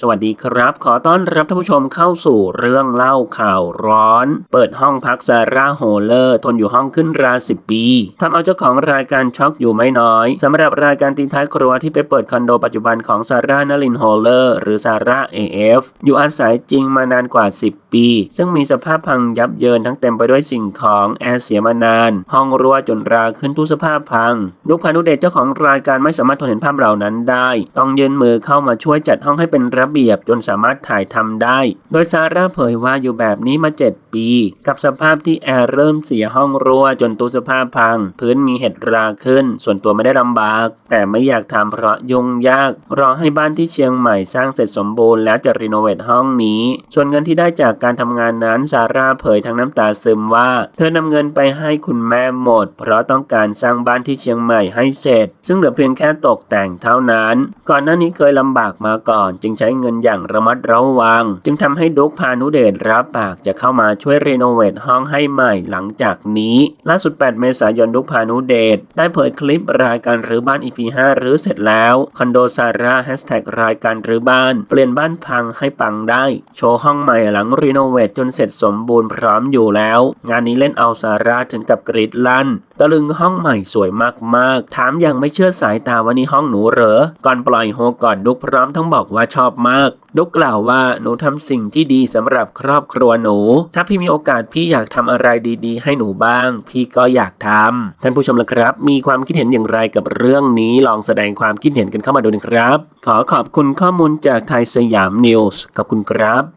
สวัสดีครับ ขอต้อนรับท่านผู้ชมเข้าสู่เรื่องเล่าข่าวร้อน เปิดห้องพักซาร่าโฮเลอร์ ทนอยู่ห้องขึ้นราสิบปีทำเอาเจ้าของรายการช็อกอยู่ไม่น้อยสำหรับรายการตีท้ายครัวที่ไปเปิดคอนโดปัจจุบันของซาร่านลินโฮเลอร์ หรือซาร่าเอฟอยู่อาศัยจริงมานานกว่า 10 ปี ซึ่งมีสภาพพังยับเยินทั้งเต็มไปด้วยสิ่งของแอร์เสียมานาน ห้องรั่วจนราขึ้นทุกสภาพพังลูกพานุเดชเจ้าของรายการไม่สามารถทนเห็นภาพเหล่านั้นได้ ต้องยื่นมือเข้ามาช่วยจัดห้องให้เป็นระเบียบจนสามารถถ่ายทำได้ โดยซาร่าเผยว่าอยู่แบบนี้มา 7 ปี กับสภาพที่แอร์เริ่มเสียห้องรั่วจนตู้สภาพพัง พื้นมีเห็ดราขึ้น ส่วนตัวไม่ได้ลำบาก แต่ไม่อยากทำเพราะยุ่งยาก รอให้บ้านที่เชียงใหม่สร้างเสร็จสมบูรณ์แล้วจะรีโนเวทห้องนี้ ส่วนเงินที่ได้จากการทำงานนั้นซาร่าเผยทั้งน้ำตาซึมว่า เธอนำเงินไปให้คุณแม่หมด เพราะต้องการสร้างบ้านที่เชียงใหม่ให้เสร็จ ซึ่งเหลือเพียงแค่ตกแต่งเท่านั้น ก่อนหน้านี้เคยลำบากมาก่อน จึงใช้เงินอย่างระมัดระวัง จึงทำให้ดุกพานุเดชรับปากจะเข้ามาช่วยรีโนเวทห้องให้ใหม่หลังจากนี้ล่าสุด 8 เมษายนดุกพานุเดชได้เผยคลิปรายการรื้อบ้าน EP 5รื้อเสร็จแล้วคอนโดซาร่าแฮชแท็กรายการรื้อบ้าน เปลี่ยนบ้านพังให้ปังได้ โชว์ห้องใหม่หลังรีโนเวทจนเสร็จสมบูรณ์พร้อมอยู่แล้ว งานนี้เล่นเอาซาร่าถึงกับกรีดลั่น ตะลึงห้องใหม่สวยมากๆ ถามอย่างไม่เชื่อสายตาว่านี่ห้องหนูเหรอ ก่อนปล่อยโฮก่อนดุกพร้อมทั้งบอกว่าชอบมาก ดุกกล่าวว่าหนูทำสิ่งที่ดีสำหรับครอบครัวหนู ถ้าพี่มีโอกาสพี่อยากทำอะไรดีๆ ให้หนูบ้าง พี่ก็อยากทำท่านผู้ชมละครับ มีความคิดเห็นอย่างไรกับเรื่องนี้ลองแสดงความคิดเห็นกันเข้ามาดูนะครับ ขอขอบคุณข้อมูลจากไทยสยามนิวส์ขอบคุณครับ